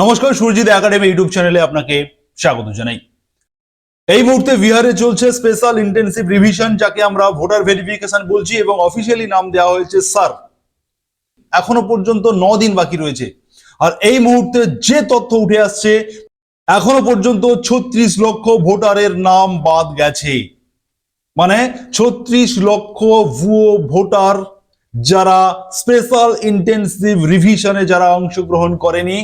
নমস্কার, Surajit academy YouTube চ্যানেলে আপনাকে স্বাগত জানাই। এই মুহূর্তে বিহারে চলছে স্পেশাল ইন্টেন্সিভ রিভিশন যাকে আমরা ভোটার ভেরিফিকেশন বলছি এবং অফিসিয়ালি নাম দেওয়া হয়েছে স্যার এখনও পর্যন্ত ন দিন বাকি রয়েছে। আর এই মুহূর্তে যে তথ্য উঠে আসছে, এখনও পর্যন্ত ছত্রিশ লক্ষ ভোটারের নাম বাদ গেছে। মানে ছত্রিশ লক্ষ ভুয়ো ভোটার যারা স্পেশাল ইন্টেন্সিভ রিভিশনে যারা অংশগ্রহণ করেনি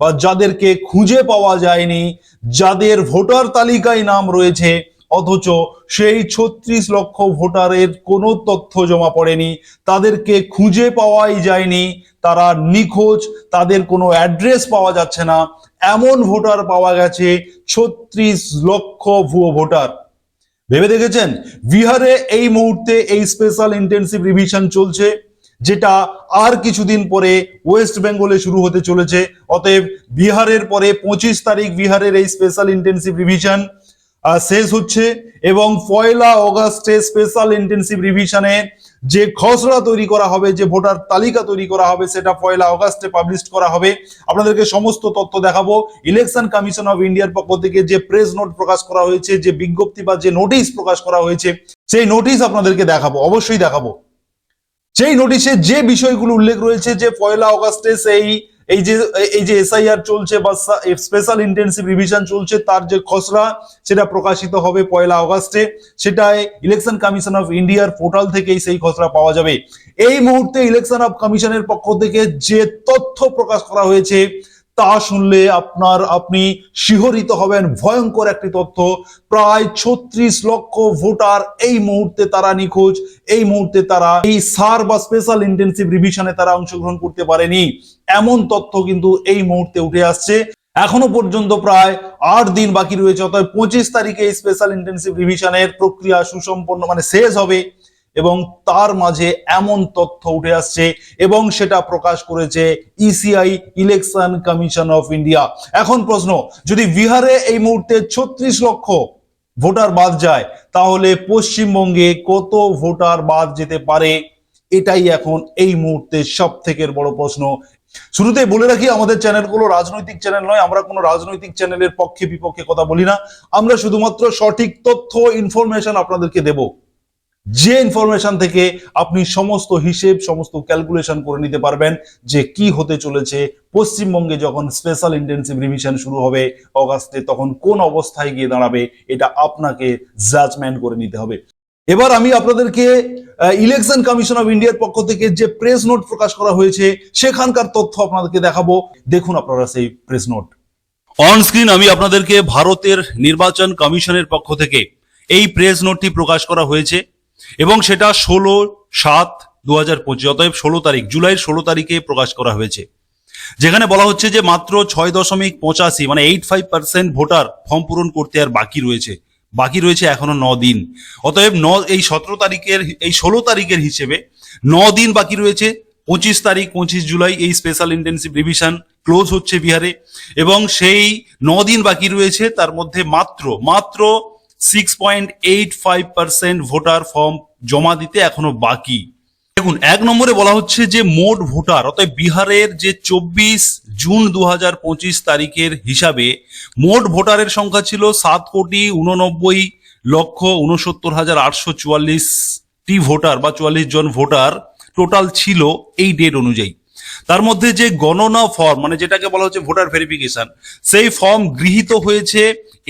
বা যাদেরকে খুঁজে পাওয়া যায়নি, যাদের ভোটার তালিকায় নাম রয়েছে, অথচ সেই ছত্রিশ লক্ষ ভোটারের কোনো তথ্য জমা পড়েনি, তাদেরকে খুঁজে পাওয়াই যায়নি, তারা নিখোঁজ, তাদের কোনো অ্যাড্রেস পাওয়া যাচ্ছে না, এমন ভোটার পাওয়া গেছে ছত্রিশ লক্ষ ভুয়ো ভোটার। ভেবে দেখেছেন? বিহারে এই মুহূর্তে এই স্পেশাল ইন্টেন্সিভ রিভিশন চলছে। যেটা আর কিছুদিন পরে ওয়েস্ট বেঙ্গলে শুরু হতে চলেছে। অতএব বিহারের পরে পঁচিশ তারিখ বিহারের এই স্পেশাল ইন্টেন্সিভ রিভিশন শেষ হচ্ছে এবং পয়লা অগাস্টে স্পেশাল ইন্টেন্সিভ রিভিশনে যে খসড়া তৈরি করা হবে, যে ভোটার তালিকা তৈরি করা হবে, সেটা পয়লা অগাস্টে পাবলিশ করা হবে। আপনাদেরকে সমস্ত তথ্য দেখাবো। ইলেকশন কমিশন অফ ইন্ডিয়ার পক্ষ থেকে যে প্রেস নোট প্রকাশ করা হয়েছে, যে বিজ্ঞপ্তি বা যে নোটিশ প্রকাশ করা হয়েছে, সেই নোটিশ আপনাদেরকে দেখাবো, অবশ্যই দেখাবো। সেই নোটিশে যে বিষয়গুলো উল্লেখ রয়েছে যে পয়লা অগাস্টে সেই, এই যে এই যে এসআইআর চলছে বা স্পেশাল ইন্টেন্সিভ রিভিশন চলছে, তার যে খসড়া, সেটা প্রকাশিত হবে পয়লা অগাস্টে। সেটাই ইলেকশন কমিশন অফ ইন্ডিয়ার পোর্টাল থেকেই সেই খসড়া পাওয়া যাবে। এই মুহূর্তে ইলেকশন অফ কমিশনের পক্ষ থেকে যে তথ্য প্রকাশ করা হয়েছে তা শুনলে আপনার আপনি শিহরিত হবেন। ভয়ঙ্কর একটি তথ্য। প্রায় ছত্রিশ লক্ষ ভোটার এই মুহূর্তে তারা নিখোঁজ। এই মুহূর্তে তারা এই সার বা স্পেশাল ইন্টেন্সিভ রিভিশনে তারা অংশগ্রহণ করতে পারেনি। এমন তথ্য কিন্তু এই মুহূর্তে উঠে আসছে। এখনও পর্যন্ত প্রায় আট দিন বাকি রয়েছে অর্থাৎ পঁচিশ তারিখে এই স্পেশাল ইন্টেন্সিভ রিভিশনের প্রক্রিয়া সুসম্পন্ন মানে শেষ হবে। এবং তার মাঝে এমন তথ্য উঠে আসছে এবং সেটা প্রকাশ করেছে ECI election commission of India এখন প্রশ্ন, যদি বিহারে এই মুহূর্তে ছত্রিশ লক্ষ ভোটার বাদ যায়, তাহলে পশ্চিমবঙ্গে কত ভোটার বাদ যেতে পারে? এটাই এখন এই মুহূর্তে সব থেকে বড় প্রশ্ন। শুরুতে বলে রাখি, আমাদের চ্যানেলগুলো রাজনৈতিক চ্যানেল নয়, আমরা কোনো রাজনৈতিক চ্যানেলের পক্ষে বিপক্ষে কথা বলি না। আমরা শুধুমাত্র সঠিক তথ্য, ইনফরমেশন আপনাদেরকে দেব। যে ইনফরমেশন থেকে আপনি সমস্ত হিসেব, সমস্ত ক্যালকুলেশন করে নিতে পারবেন যে কি হতে চলেছে। পশ্চিমবঙ্গে যখন স্পেশাল ইন্টেন্সিভ রিভিশন শুরু হবে অগাস্টে, তখন কোন অবস্থায় গিয়ে দাঁড়াবে, এটা আপনাকে জাজমেন্ট করে নিতে হবে। এবার আমি আপনাদেরকে ইলেকশন কমিশন অফ ইন্ডিয়ার পক্ষ থেকে যে প্রেস নোট প্রকাশ করা হয়েছে, সেখানকার তথ্য আপনাদেরকে দেখাবো। দেখুন আপনারা সেই প্রেস নোট অন স্ক্রিন আমি আপনাদেরকে ভারতের নির্বাচন কমিশনের পক্ষ থেকে এই প্রেস নোটটি প্রকাশ করা হয়েছে। এবং সেটা ষোলো সাত দু হাজার পঁচিশ, অতএব ষোলো তারিখ, জুলাইয়ের ষোলো তারিখে প্রকাশ করা হয়েছে। যেখানে বলা হচ্ছে যে মাত্র ছয় দশমিক পঁচাশি মানে eight five percent voter form পূরণ করতে আর বাকি রয়েছে। বাকি রয়েছে এখনও ন দিন। অতএব ন, এই সতেরো তারিখের, এই ষোলো তারিখের হিসেবে ন দিন বাকি রয়েছে। পঁচিশ তারিখ, পঁচিশ জুলাই, এই স্পেশাল ইন্টেন্সিভ রিভিশন ক্লোজ হচ্ছে বিহারে। এবং সেই ন দিন বাকি রয়েছে, তার মধ্যে মাত্র মাত্র six point eight five percent voter form জমা দিতে এখনও বাকি। দেখুন, এক নম্বরে বলা হচ্ছে যে মোট ভোটার অর্থাৎ বিহারের যে চব্বিশ জুন দু হাজার পঁচিশ তারিখের হিসাবে মোট ভোটারের সংখ্যা ছিল সাত কোটি উননব্বই লক্ষ উনসত্তর হাজার আটশো চুয়াল্লিশটি ভোটার বা চুয়াল্লিশ জন ভোটার টোটাল ছিল এই ডেট অনুযায়ী। তার মধ্যে যে গণনা ফর্ম মানে যেটাকে বলা হচ্ছে ভোটার ভেরিফিকেশন সেই ফর্ম গৃহীত হয়েছে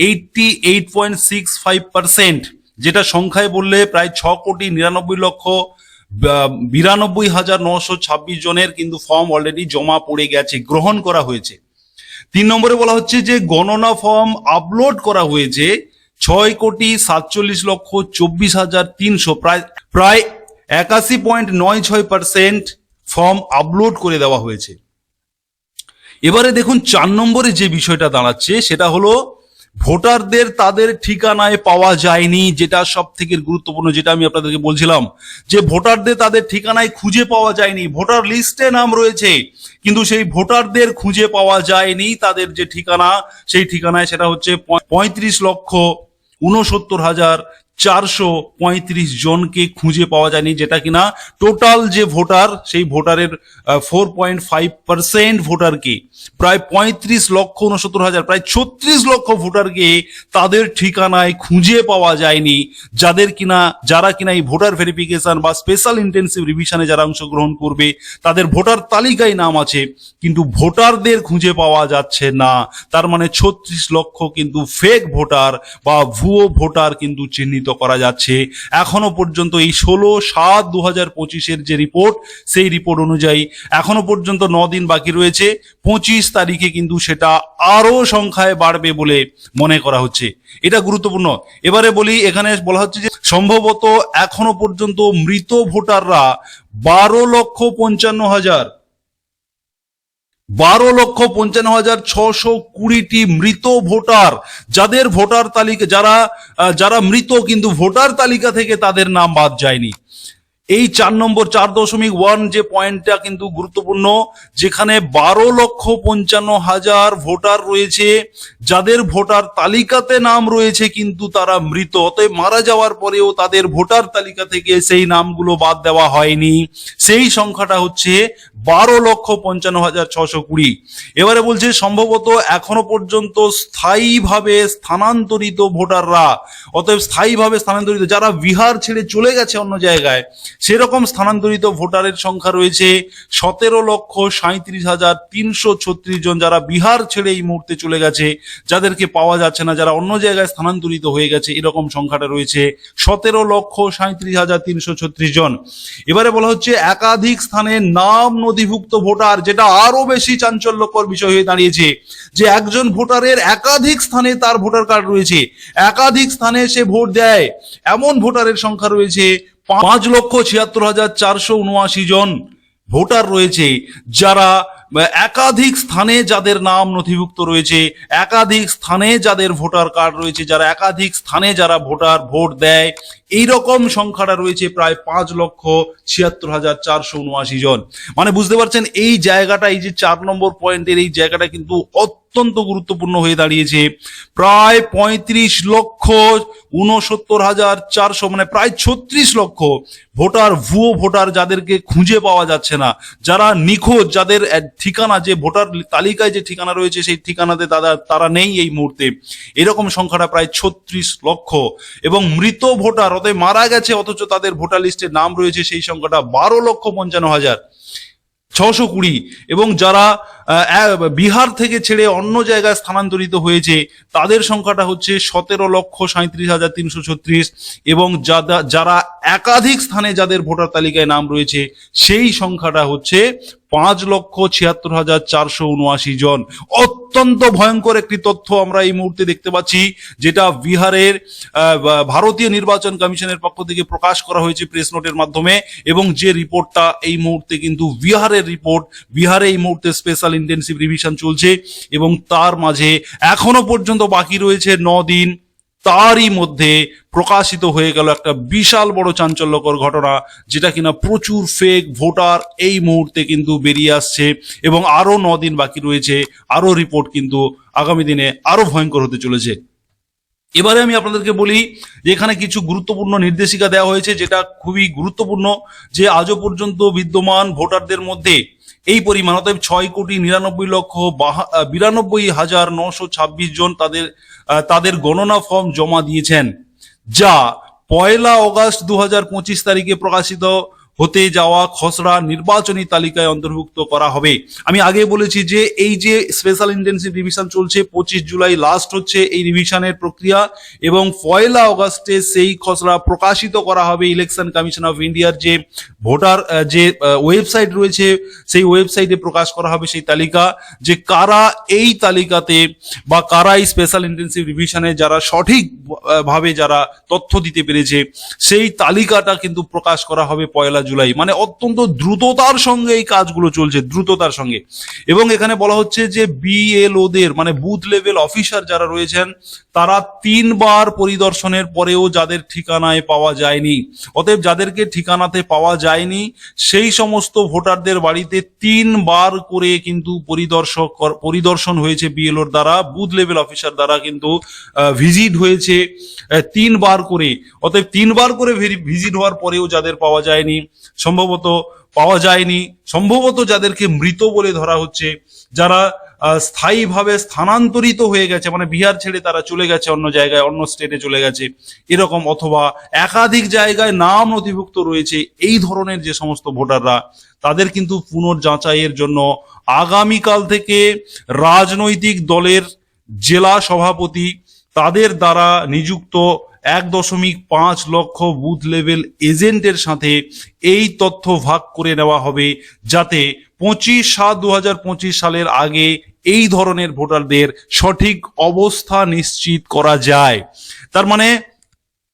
eighty eight point six five percent যেটা সংখ্যায় বললে প্রায় ছ কোটি নিরানব্বই লক্ষ বিরানব্বই হাজার নশো ছাব্বিশ জনের কিন্তু ফর্ম অলরেডি জমা পড়ে গেছে, গ্রহণ করা হয়েছে। তিন নম্বরে বলা হচ্ছে যে গণনা ফর্ম আপলোড করা হয়েছে ছয় কোটি সাতচল্লিশ লক্ষ চব্বিশ হাজার তিনশো, প্রায় প্রায় একাশি পয়েন্ট নয় ছয় পার্সেন্ট ফর্ম আপলোড করে দেওয়া হয়েছে। এবারে দেখুন, চার নম্বরে যে বিষয়টা দাঁড়াচ্ছে, সেটা হলো ভোটারদের তাদের ঠিকানায় পাওয়া যায়নি, যেটা সব থেকে গুরুত্বপূর্ণ, যেটা আমি আপনাদেরকে বলছিলাম, যে ভোটারদের তাদের ঠিকানায় খুঁজে পাওয়া যায়নি, ভোটার লিস্টে নাম রয়েছে, কিন্তু সেই ভোটারদের খুঁজে পাওয়া যায়নি, তাদের যে ঠিকানা, সেই ঠিকানায় সেটা হচ্ছে পঁয়ত্রিশ লক্ষ উনসত্তর হাজার চারশো পঁয়ত্রিশ জনকে খুঁজে পাওয়া যায়নি, যেটা কিনা টোটাল যে ভোটার, সেই ভোটারের ফোর পয়েন্ট ফাইভ পার্সেন্ট ভোটারকে, প্রায় পঁয়ত্রিশ লক্ষ উনসত্তর হাজার, প্রায় ছত্রিশ লক্ষ ভোটারকে তাদের ঠিকানায় খুঁজে পাওয়া যায়নি, যাদের কিনা, যারা কিনা এই ভোটার ভেরিফিকেশন বা স্পেশাল ইন্টেন্সিভ রিভিশনে যারা অংশগ্রহণ করবে, তাদের ভোটার তালিকায় নাম আছে, কিন্তু ভোটারদের খুঁজে পাওয়া যাচ্ছে না। তার মানে ছত্রিশ লক্ষ কিন্তু ফেক ভোটার বা ভুয়ো ভোটার কিন্তু চিহ্নিত করা যাচ্ছে। এখনও পর্যন্ত এই ষোলো সাত দু হাজার পঁচিশের যে রিপোর্ট, সেই রিপোর্ট অনুযায়ী এখনও পর্যন্ত ন দিন বাকি রয়েছে। পঁচিশ তারিখে কিন্তু সেটা আরও সংখ্যায় বাড়বে বলে মনে করা হচ্ছে। এটা গুরুত্বপূর্ণ। এবারে বলি, এখানে বলা হচ্ছে যে সম্ভবত এখনও পর্যন্ত মৃত ভোটাররা বারো লক্ষ পঞ্চান্ন হাজার বারো লক্ষ পঞ্চান্ন হাজার ছশো কুড়িটি মৃত ভোটার। যাদের ভোটার তালিকা যারা যারা মৃত কিন্তু ভোটার তালিকা থেকে তাদের নাম বাদ যায়নি। এই চার নম্বর, চার দশমিক ওয়ান যে পয়েন্টটা কিন্তু গুরুত্বপূর্ণ, যেখানে বারো লক্ষ পঞ্চান্ন হাজার ভোটার রয়েছে, যাদের ভোটার তালিকাতে নাম রয়েছে কিন্তু তারা মৃত, অতএব মারা যাওয়ার পরেও তাদের ভোটার তালিকা থেকে সেই নামগুলো বাদ দেওয়া হয়নি। সেই সংখ্যাটা হচ্ছে বারো লক্ষ পঞ্চান্ন হাজার ছশো কুড়ি। এবারে বলছে, সম্ভবত এখনও পর্যন্ত স্থায়ীভাবে স্থানান্তরিত ভোটাররা, অতএব স্থায়ীভাবে স্থানান্তরিত, যারা বিহার ছেড়ে চলে গেছে অন্য জায়গায় সেরকম স্থানান্তরিত ভোটারের সংখ্যা রয়েছে সতেরো লক্ষ সাঁত্রিশ হাজার তিনশো ছত্রিশ জন যারা বিহার ছেড়ে এই মুহূর্তে চলে গেছে, যাদেরকে পাওয়া যাচ্ছে না, যারা অন্য জায়গায় স্থানান্তরিত হয়ে গেছে, এরকম সংখ্যাটা রয়েছে সতেরো লক্ষ সাঁত্রিশ হাজার তিনশো ছত্রিশ জন। এবারে বলা হচ্ছে একাধিক স্থানে নাম নথিভুক্ত ভোটার, যেটা আরও বেশি চাঞ্চল্যকর বিষয় হয়ে দাঁড়িয়েছে যে একজন ভোটারের একাধিক স্থানে তার ভোটার কার্ড রয়েছে, একাধিক স্থানে সে ভোট দেয়, এমন ভোটারের সংখ্যা রয়েছে পাঁচ লক্ষ ছিয়াত্তর হাজার চারশো উনআশি জন ভোটার রয়েছে, যারা একাধিক স্থানে যাদের নাম নথিভুক্ত রয়েছে, একাধিক স্থানে যাদের ভোটার কার্ড রয়েছে, যারা একাধিক স্থানে যারা ভোটার ভোট দেয় এই রকম সংখ্যাটা রয়েছে প্রায় পাঁচ লক্ষ ছিয়াত্তর হাজার চারশো উনআশি জন। মানে বুঝতে পারছেন, এই জায়গাটা, এই যে চার নম্বর পয়েন্টের এই জায়গাটা কিন্তু অত্যন্ত গুরুত্বপূর্ণ হয়ে দাঁড়িয়েছে। প্রায় পঁয়ত্রিশ লক্ষ উনসত্তর হাজার চারশো মানে প্রায় ছত্রিশ লক্ষ ভোটার, ভুয়ো ভোটার যাদেরকে খুঁজে পাওয়া যাচ্ছে না। যারা নিখোঁজ, যাদের ঠিকানা, যে ভোটার তালিকায় যে ঠিকানা রয়েছে, সেই ঠিকানাতে তারা তারা নেই এই মুহূর্তে। এরকম সংখ্যাটা প্রায় ছত্রিশ লক্ষ। এবং মৃত ভোটার অতএব মারা গেছে, অথচ তাদের ভোটার লিস্টে নাম রয়েছে সেই সংখ্যাটা বারো লক্ষ পঞ্চান্ন হাজার ছশো কুড়ি। এবং যারা বিহার থেকে ছেড়ে অন্য জায়গায় স্থানান্তরিত হয়েছে, তাদের সংখ্যাটা হচ্ছে সতেরো লক্ষ সাঁত্রিশ হাজার তিনশো ছত্রিশ। এবং যারা একাধিক স্থানে যাদের ভোটার তালিকায় নাম রয়েছে, সেই সংখ্যাটা হচ্ছে পাঁচ লক্ষ ছিয়াত্তর হাজার চারশো উনআশি জন। অত্যন্ত ভয়ঙ্কর একটি তথ্য আমরা এই মুহূর্তে দেখতে পাচ্ছি, যেটা বিহারের ভারতীয় নির্বাচন কমিশনের পক্ষ থেকে প্রকাশ করা হয়েছে প্রেস নোটের মাধ্যমে, এবং যে রিপোর্টটা এই মুহূর্তে কিন্তু বিহারের রিপোর্ট, বিহারে এই মুহূর্তে স্পেশাল ইন্টেন্সিভ রিভিশন চলছে, এবং তার মাঝে এখনও পর্যন্ত বাকি রয়েছে ন দিন। তারই মধ্যে প্রকাশিত হয়ে গেল একটা বিশাল বড় চাঞ্চল্যকর ঘটনা, যেটা কিনা প্রচুর ফেক ভোটার এই মুহূর্তে কিন্তু বেরিয়ে আসছে এবং আরও ন দিন বাকি রয়েছে আরও রিপোর্ট কিন্তু আগামী দিনে আরও ভয়ঙ্কর হতে চলেছে। এবারে আমি আপনাদেরকে বলি যে এখানে কিছু গুরুত্বপূর্ণ নির্দেশিকা দেওয়া হয়েছে, যেটা খুবই গুরুত্বপূর্ণ যে আজও পর্যন্ত বিদ্যমান ভোটারদের মধ্যে এই পরিমাণ, অতএব ছয় কোটি নিরানব্বই লক্ষ বিরানব্বই হাজার নশো ছাব্বিশ জন তাদের তাদের গণনা ফর্ম জমা দিয়েছেন, যা পয়লা অগাস্ট দু হাজার পঁচিশ তারিখে প্রকাশিত হতে যাওয়া খসড়া নির্বাচনী তালিকায় অন্তর্ভুক্ত করা হবে। আমি আগে বলেছি যে এই যে স্পেশাল ইন্টেন্সিভ রিভিশন চলছে, পঁচিশ জুলাই লাস্ট হচ্ছে এই রিভিশনের প্রক্রিয়া এবং পয়লা অগাস্টে সেই খসড়া প্রকাশিত করা হবে ইলেকশন কমিশন অফ ইন্ডিয়ার যে ভোটার যে ওয়েবসাইট রয়েছে, সেই ওয়েবসাইটে প্রকাশ করা হবে সেই তালিকা যে কারা এই তালিকাতে বা কারা এই স্পেশাল ইন্টেন্সিভ রিভিশনে যারা সঠিক ভাবে যারা তথ্য দিতে পেরেছে, সেই তালিকাটা কিন্তু প্রকাশ করা হবে পয়লা জুলাই মানে অত্যন্ত দ্রুততার সঙ্গে এই কাজগুলো চলছে, দ্রুততার সঙ্গে। এবং এখানে বলা হচ্ছে যে বিএলওদের মানে বুথ লেভেল অফিসার যারা রয়েছেন, তারা তিনবার পরিদর্শনের পরেও যাদের ঠিকানায় পাওয়া যায়নি, অতএব যাদেরকে ঠিকানাতে পাওয়া যায়নি, সেই সমস্ত ভোটারদের বাড়িতে তিনবার করে কিন্তু পরিদর্শক, পরিদর্শন হয়েছে বিএলওর দ্বারা, বুথ লেভেল অফিসার দ্বারা কিন্তু ভিজিট হয়েছে তিনবার করে। অতএব তিনবার করে ভিজিট হওয়ার পরেও যাদের পাওয়া যায়নি সম্ভবত পাওয়া যায়নি। সম্ভবত যাদেরকে মৃত বলে ধরা হচ্ছে, যারা স্থায়ীভাবে স্থানান্তরিত হয়ে গেছে মানে বিহার ছেড়ে তারা চলে গেছে অন্য জায়গায়, অন্য স্টেটে চলে গেছে, এরকম অথবা একাধিক জায়গায় নাম নথিভুক্ত রয়েছে, এই ধরনের যে সমস্ত ভোটাররা, তাদের কিন্তু পুনর্যাচাইয়ের জন্য আগামীকাল থেকে রাজনৈতিক দলের জেলা সভাপতি তাদের দ্বারা নিযুক্ত এক দশমিক পাঁচ লক্ষ বুথ লেভেল এজেন্টের সাথে এই তথ্য ভাগ করে নেওয়া হবে যাতে পঁচিশ সাত দু পঁচিশ সালের আগে এই ধরনের ভোটারদের সঠিক অবস্থা নিশ্চিত করা যায়। তার মানে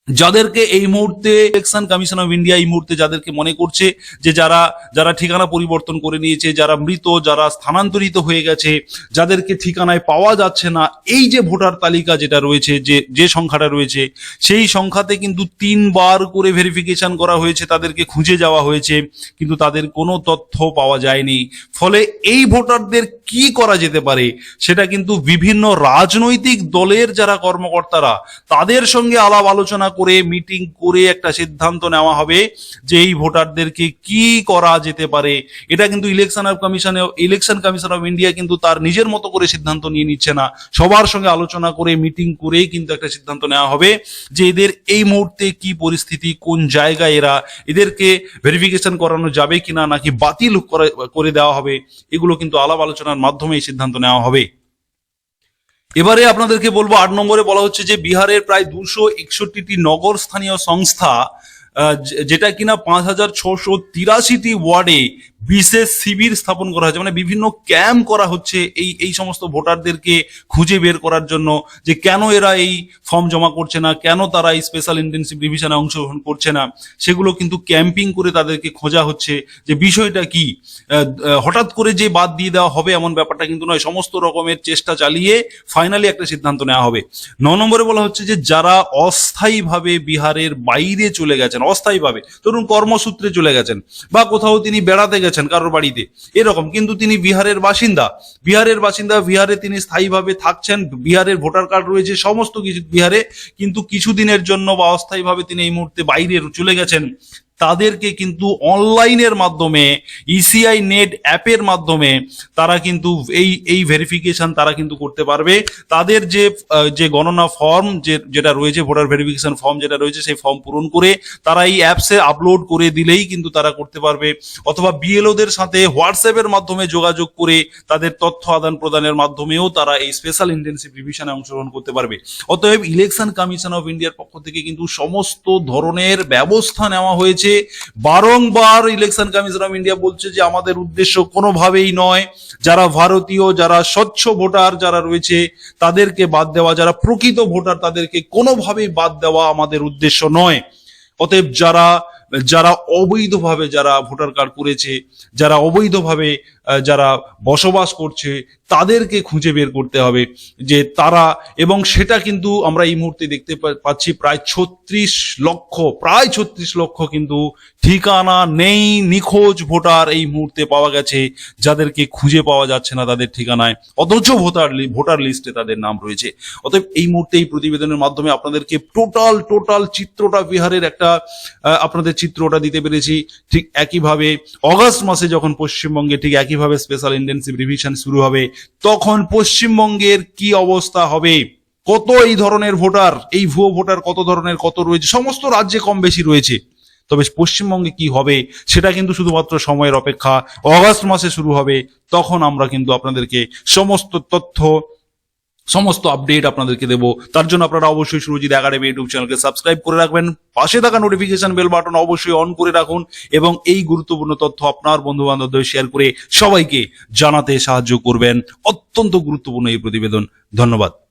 যাদেরকে এই মুহূর্তে ইলেকশন কমিশন অফ ইন্ডিয়া এই মুহূর্তে যাদেরকে মনে করছে যে যারা যারা ঠিকানা পরিবর্তন করে নিয়েছে, যারা মৃত, যারা স্থানান্তরিত হয়ে গেছে, যাদেরকে ঠিকানায় পাওয়া যাচ্ছে না, এই যে ভোটার তালিকা যেটা রয়েছে, যে যে সংখ্যাটা রয়েছে, সেই সংখ্যাতে কিন্তু তিনবার করে ভেরিফিকেশন করা হয়েছে, তাদেরকে খুঁজে যাওয়া হয়েছে, কিন্তু তাদের কোনো তথ্য পাওয়া যায়নি। ফলে এই ভোটারদের কি করা যেতে পারে, সেটা কিন্তু বিভিন্ন রাজনৈতিক দলের যারা কর্মকর্তারা, তাদের সঙ্গে আলাপ আলোচনা করে মিটিং করে একটা সিদ্ধান্ত নেওয়া হবে যে এই ভোটারদেরকে কি করা যেতে পারে। এটা কিন্তু ইলেকশন অফ কমিশনে ইলেকশন কমিশন অফ ইন্ডিয়া কিন্তু তার নিজের মতো করে সিদ্ধান্ত নিয়ে নিচ্ছে না। সবার সঙ্গে আলোচনা করে মিটিং করেই কিন্তু একটা সিদ্ধান্ত নেওয়া হবে যে এদের এই মুহূর্তে কি পরিস্থিতি, কোন জায়গায় এরা, এদেরকে ভেরিফিকেশন করানো যাবে কিনা নাকি বাতিল করে দেওয়া হবে, এগুলো কিন্তু আলাপ আলোচনার মাধ্যমে এই সিদ্ধান্ত নেওয়া হবে। এবারে আপনাদেরকে বলব, আট নম্বরে বলা হচ্ছে যে বিহারের প্রায় দুশো একষট্টিটি নগর স্থানীয় সংস্থা যেটা কিনা পাঁচ হাজার ছশো তিরাশিটি ওয়ার্ডে বিশেষ শিবির স্থাপন করা হয়েছে। মানে বিভিন্ন ক্যাম্প করা হচ্ছে এই এই সমস্ত ভোটারদেরকে খুঁজে বের করার জন্য যে কেন এরা এই ফর্ম জমা করছে না, কেন তারা এই স্পেশাল ইন্টেন্সিভ রিভিশনে অংশগ্রহণ করছে না, সেগুলো কিন্তু ক্যাম্পিং করে তাদেরকে খোঁজা হচ্ছে যে বিষয়টা কি। হঠাৎ করে যে বাদ দিয়ে দেওয়া হবে এমন ব্যাপারটা কিন্তু নয়, সমস্ত রকমের চেষ্টা চালিয়ে ফাইনালি একটা সিদ্ধান্ত নেওয়া হবে। ন নম্বরে বলা হচ্ছে যে যারা অস্থায়ীভাবে বিহারের বাইরে চলে গেছেন, অস্থায়ীভাবে, ধরুন কর্মসূত্রে চলে গেছেন বা কোথাও তিনি বেড়াতে গেছেন কারোর বাড়িতে। এরকম। কিন্তু তিনি বিহারের বাসিন্দা। বিহারের বাসিন্দা বিহারে তিনি স্থায়ীভাবে থাকছেন। বিহারের ভোটার কার্ড রয়েছে সমস্ত কিছু বিহারে। কিন্তু কিছুদিনের জন্য বা অস্থায়ীভাবে তিনি এই মুহূর্তে বাইরে চলে গেছেন। তাদেরকে কিন্তু অনলাইনের মাধ্যমে ইসিআই নেট অ্যাপের মাধ্যমে তারা কিন্তু এই এই ভেরিফিকেশন তারা কিন্তু করতে পারবে। তাদের যে যে গণনা ফর্ম যে, যেটা রয়েছে ভোটার ভেরিফিকেশন ফর্ম যেটা রয়েছে, সেই ফর্ম পূরণ করে তারা এই অ্যাপসে আপলোড করে দিলেই কিন্তু তারা করতে পারবে। অথবা বিএলওদের সাথে হোয়াটসঅ্যাপের মাধ্যমে যোগাযোগ করে তাদের তথ্য আদান প্রদানের মাধ্যমেও তারা এই স্পেশাল ইন্টেন্সিভ রিভিশনে অংশগ্রহণ করতে পারবে। অতএব ইলেকশন কমিশন অফ ইন্ডিয়ার পক্ষ থেকে কিন্তু সমস্ত ধরনের ব্যবস্থা নেওয়া হয়েছে। বারংবার ইলেকশন কমিশন অফ ইন্ডিয়া বলছে যে আমাদের উদ্দেশ্য কোনোভাবেই নয়। যারা ভারতীয়, যারা স্বচ্ছ ভোটার যারা রয়েছে, তাদেরকে বাদ দেওয়া। যারা প্রকৃত ভোটার, তাদেরকে কোনোভাবেই বাদ দেওয়া আমাদের উদ্দেশ্য নয়। অতএব যারা যারা অবৈধভাবে যারা ভোটার কার্ড করেছে, যারা অবৈধভাবে যারা বসবাস করছে, তাদেরকে খুঁজে বের করতে হবে যে তারা, এবং সেটা কিন্তু আমরা এই মুহূর্তে দেখতে পাচ্ছি প্রায় ছত্রিশ লক্ষ, প্রায় ছত্রিশ লক্ষ কিন্তু ঠিকানা নেই, নিখোঁজ ভোটার এই মুহূর্তে পাওয়া গেছে, যাদেরকে খুঁজে পাওয়া যাচ্ছে না তাদের ঠিকানায়, অথচ ভোটার ভোটার লিস্টে তাদের নাম রয়েছে। অতএব এই মুহূর্তে এই প্রতিবেদনের মাধ্যমে আপনাদেরকে টোটাল টোটাল চিত্রটা, বিহারের একটা আপনাদের চিত্রটা দিতে পেরেছি। ঠিক একইভাবে অগস্ট মাসে যখন পশ্চিমবঙ্গে ঠিক একইভাবে স্পেশাল ইন্টেন্সিভ রিভিশন শুরু হবে, তখন পশ্চিমবঙ্গের কি অবস্থা হবে, কত এই ধরনের ভোটার এই ভুয়ো ভোটার কত ধরনের, কত রয়েছে, সমস্ত রাজ্যে কম বেশি রয়েছে। তবে পশ্চিমবঙ্গে কি হবে, সেটা কিন্তু শুধুমাত্র সময়ের অপেক্ষা, অগস্ট মাসে শুরু হবে, তখন আমরা কিন্তু আপনাদেরকে সমস্ত তথ্য সমস্ত আপডেট আপনাদেরকে দেবো। তার জন্য আপনারা অবশ্যই সুরজিৎ একাডেমি ইউটিউব চ্যানেলকে সাবস্ক্রাইব করে রাখবেন। পাশে থাকা নোটিফিকেশন বেল বাটন অবশ্যই অন করে রাখুন এবং এই গুরুত্বপূর্ণ তথ্য আপনার বন্ধু বান্ধবদের শেয়ার করে সবাইকে জানাতে সাহায্য করবেন। অত্যন্ত গুরুত্বপূর্ণ এই প্রতিবেদন। ধন্যবাদ।